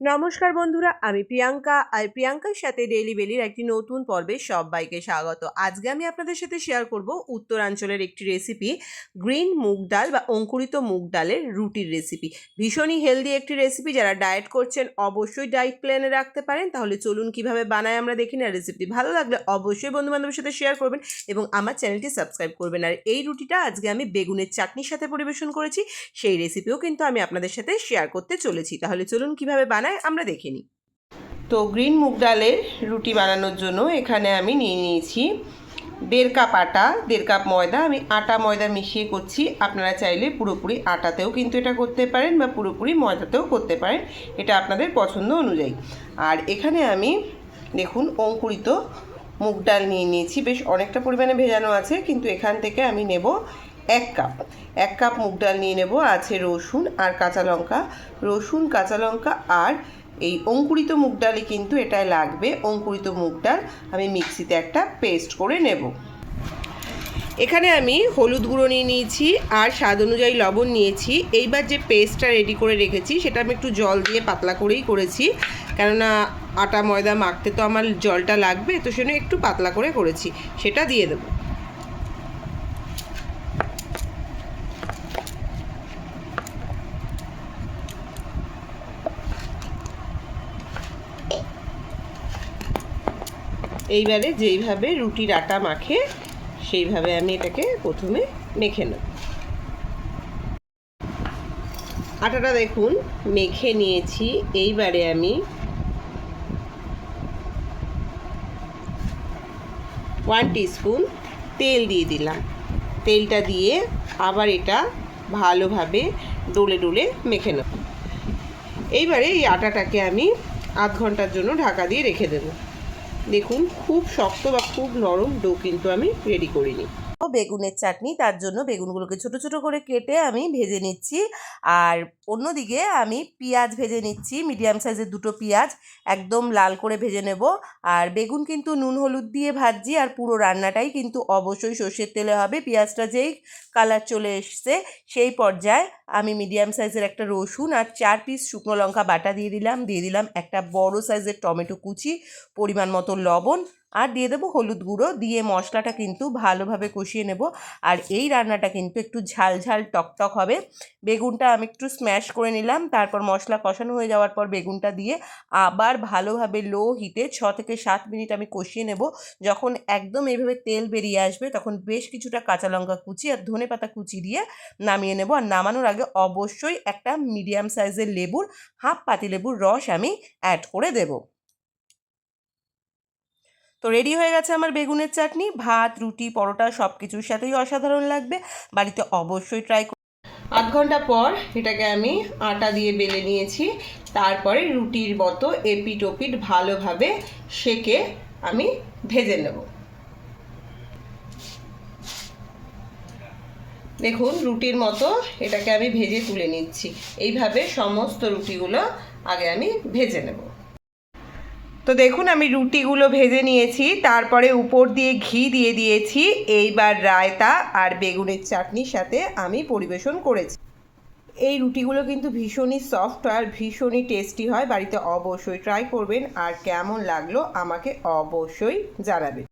নমস্কার বন্ধুরা, আমি প্রিয়াঙ্কা। আর প্রিয়াঙ্কার সাথে ডেইলি বেলির একটি নতুন পর্বে সবাইকে স্বাগত। আজকে আমি আপনাদের সাথে শেয়ার করব উত্তরাঞ্চলের একটি রেসিপি গ্রিন মুগ ডাল বা অঙ্কুরিত মুগ ডালের রুটির রেসিপি ভীষণই হেলদি একটি রেসিপি যারা ডায়েট করছেন অবশ্যই ডায়েট প্ল্যানে রাখতে পারেন। তাহলে চলুন কীভাবে বানায় আমরা দেখি না রেসিপিটি ভালো লাগলে অবশ্যই বন্ধু বান্ধবের সাথে শেয়ার করবেন এবং আমার চ্যানেলটি সাবস্ক্রাইব করবেন। আর এই রুটিটা আজকে আমি বেগুনের চাটনির সাথে পরিবেশন করেছি, সেই রেসিপিও কিন্তু আমি আপনাদের সাথে শেয়ার করতে চলেছি। তাহলে চলুন কীভাবে বানায় আমরা দেখে নিই। তো গ্রিন মুগ ডালের রুটি বানানোর জন্য এখানে আমি নিয়ে নিয়েছি দেড় কাপ আটা, দেড় কাপ ময়দা। আমি আটা, ময়দা মিশিয়ে করছি। আপনারা চাইলে পুরোপুরি আটাতেও কিন্তু এটা করতে পারেন বা পুরোপুরি ময়দাতেও করতে পারেন। এটা আপনাদের পছন্দ অনুযায়ী। আর এখানে আমি দেখুন অঙ্কুরিত মুগ ডাল নিয়ে নিয়েছি। বেশ অনেকটা পরিমাণে ভেজানো আছে, কিন্তু এখান থেকে আমি নেব এক কাপ। এক কাপ মুগ ডাল নিয়ে নেব, আছে রসুন আর কাঁচা লঙ্কা। রসুন, কাঁচা লঙ্কা আর এই অঙ্কুরিত মুগ ডালই কিন্তু এটাই লাগবে, অঙ্কুরিত মুগ ডাল। আমি মিক্সিতে একটা পেস্ট করে নেব। এখানে আমি হলুদ গুঁড়ো নিয়ে নিয়েছি আর স্বাদ অনুযায়ী লবণ নিয়েছি। এইবার যে পেস্টটা রেডি করে রেখেছি, সেটা আমি একটু জল দিয়ে পাতলা করেই করেছি। কেননা আটা, ময়দা মাখতে তো আমার জলটা লাগবে, তো সেজন্য একটু পাতলা করে করেছি। সেটা দিয়ে দেবো। এইবারে যেইভাবে রুটির আটা মাখে, সেইভাবে আমি এটাকে প্রথমে মেখে নেব। আটাটা দেখুন, মেখে নিয়েছি। এইবারে আমি ওয়ান টিস্পুন তেল দিয়ে দিলাম। তেলটা দিয়ে আবার এটা ভালোভাবে ডোলে ডলে মেখে নেব। এইবারে এই আটাটাকে আমি আধ ঘণ্টার জন্য ঢাকা দিয়ে রেখে দেবো। দেখুন খুব শক্ত বা খুব নরম ডো কিন্তু আমি রেডি করিনি। বেগুনের চাটনি, তার জন্য বেগুনগুলোকে ছোট ছোট করে কেটে আমি ভেজে নিচ্ছি। আর অন্যদিকে আমি পেঁয়াজ ভেজে নিচ্ছি, মিডিয়াম সাইজের দুটো পেঁয়াজ একদম লাল করে ভেজে নেব। আর বেগুন কিন্তু নুন হলুদ দিয়ে ভাজছি আর পুরো রান্নাটাই কিন্তু অবশ্যই সর্ষের তেলে হবে। পেঁয়াজটা যেই কালার চলে এসছে সেই পর্যায়ে আমি মিডিয়াম সাইজের একটা রসুন আর চার পিস শুকনো লঙ্কা বাটা দিয়ে দিলাম। দিয়ে দিলাম একটা বড় সাইজের টমেটো কুচি, পরিমাণ মতো লবণ আর দিয়ে দেবো হলুদ গুঁড়ো, দিয়ে মশলাটা কিন্তু ভালোভাবে কষিয়ে নেব। আর এই রান্নাটা কিন্তু একটু ঝাল ঝাল টকটক হবে। বেগুনটা আমি একটু স্ম্যাশ করে নিলাম, তারপর মশলা কষানো হয়ে যাওয়ার পর বেগুনটা দিয়ে আবার ভালোভাবে লো হিটে ছ থেকে সাত মিনিট আমি কষিয়ে নেব। যখন একদম এইভাবে তেল বেরিয়ে আসবে, তখন বেশ কিছুটা কাঁচা লঙ্কা কুচি আর ধনে পাতা কুচি দিয়ে নামিয়ে নেব। আর নামানোর আগে অবশ্যই একটা মিডিয়াম সাইজের লেবুর, হাফ পাতি লেবুর রস আমি অ্যাড করে দেবো। তো রেডি হয়ে গেছে আমার বেগুনের চাটনি, ভাত, রুটি, পরোটা সব কিছুর সাথেই অসাধারণ লাগবে। বাড়িতে অবশ্যই ট্রাই আধ ঘণ্টা পর এটাকে আমি আটা দিয়ে বেলে নিয়েছি। তারপরে রুটির মতো এপিট ওপিট ভালোভাবে সেকে আমি ভেজে নেব। দেখুন, রুটির মতো এটাকে আমি ভেজে তুলে নিচ্ছি। এইভাবে সমস্ত রুটিগুলো আগে আমি ভেজে নেব। তো দেখুন, আমি রুটিগুলো ভেজে নিয়েছি, তারপরে উপর দিয়ে ঘি দিয়ে দিয়েছি, এইবার রায়তা আর বেগুনের চাটনির সাথে আমি পরিবেশন করেছি। এই রুটিগুলো কিন্তু ভীষণই সফট আর ভীষণই টেস্টি হয়, বাড়িতে অবশ্যই ট্রাই করবেন, আর কেমন লাগল আমাকে অবশ্যই জানাবেন।